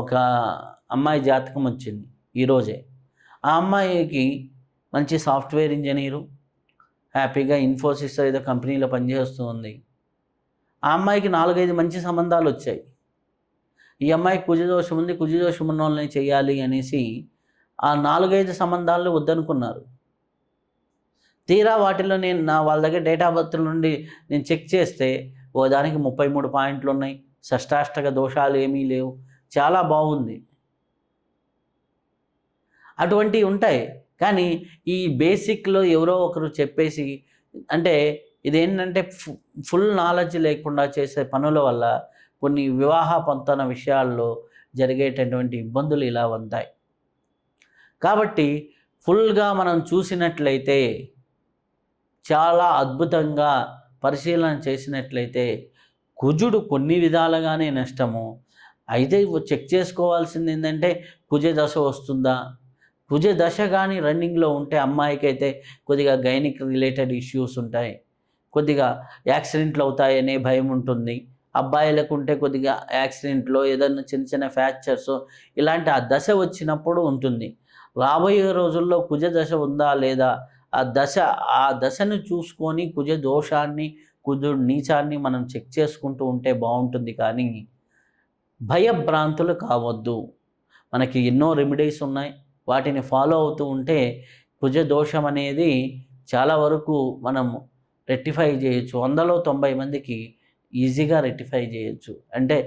ఒక అమ్మాయి జాతకం వచ్చింది ఈరోజే ఆ అమ్మాయికి మంచి సాఫ్ట్వేర్ ఇంజనీరు హ్యాపీగా ఇన్ఫోసిస్ ఏదో కంపెనీలో పనిచేస్తూ ఉంది. ఆ అమ్మాయికి నాలుగైదు మంచి సంబంధాలు వచ్చాయి. ఈ అమ్మాయికి కుజదోషం ఉంది కుజదోషం ఉన్న వాళ్ళని చేయాలి అనేసి ఆ నాలుగైదు సంబంధాలను వద్దనుకున్నారు. తీరా వాటిలో నేను నా వాళ్ళ దగ్గర డేట్ ఆఫ్ బర్త్ నుండి నేను చెక్ చేస్తే ఓ దానికి ముప్పై మూడు పాయింట్లు ఉన్నాయి. షష్టాష్టక దోషాలు ఏమీ లేవు. చాలా బాగుంది. అటువంటివి ఉంటాయి. కానీ ఈ బేసిక్లో ఎవరో ఒకరు చెప్పేసి అంటే ఇదేంటంటే ఫు- ఫుల్ నాలెడ్జ్ లేకుండా చేసే పనుల వల్ల కొన్ని వివాహ పొంతన విషయాల్లో జరిగేటటువంటి ఇబ్బందులు ఇలా ఉంటాయి. కాబట్టి ఫుల్గా మనం చూసినట్లయితే చాలా అద్భుతంగా పరిశీలన చేసినట్లయితే కుజుడు కొన్ని విధాలుగానే నష్టము. అయితే చెక్ చేసుకోవాల్సింది ఏంటంటే కుజ దశ వస్తుందా? కుజ దశ కానీ రన్నింగ్లో ఉంటే అమ్మాయికి అయితే కొద్దిగా గైనిక్ రిలేటెడ్ ఇష్యూస్ ఉంటాయి. కొద్దిగా యాక్సిడెంట్లు అవుతాయనే భయం ఉంటుంది. అబ్బాయిలకు ఉంటే కొద్దిగా యాక్సిడెంట్లో ఏదైనా చిన్న చిన్న ఫ్రాక్చర్స్ ఇలాంటి ఆ దశ వచ్చినప్పుడు ఉంటుంది. రాబోయే రోజుల్లో కుజ దశ ఉందా లేదా? ఆ దశ ఆ దశను చూసుకొని కుజ దోషాన్ని కుజుడు నీచాన్ని మనం చెక్ చేసుకుంటూ ఉంటే బాగుంటుంది కానీ భయభ్రాంతులు కావద్దు. మనకి ఎన్నో రెమెడీస్ ఉన్నాయి. వాటిని ఫాలో అవుతూ ఉంటే కుజ దోషం అనేది చాలా వరకు మనం రెక్టిఫై చేయొచ్చు. వందలో తొంభై మందికి ఈజీగా రెక్టిఫై చేయొచ్చు. అంటే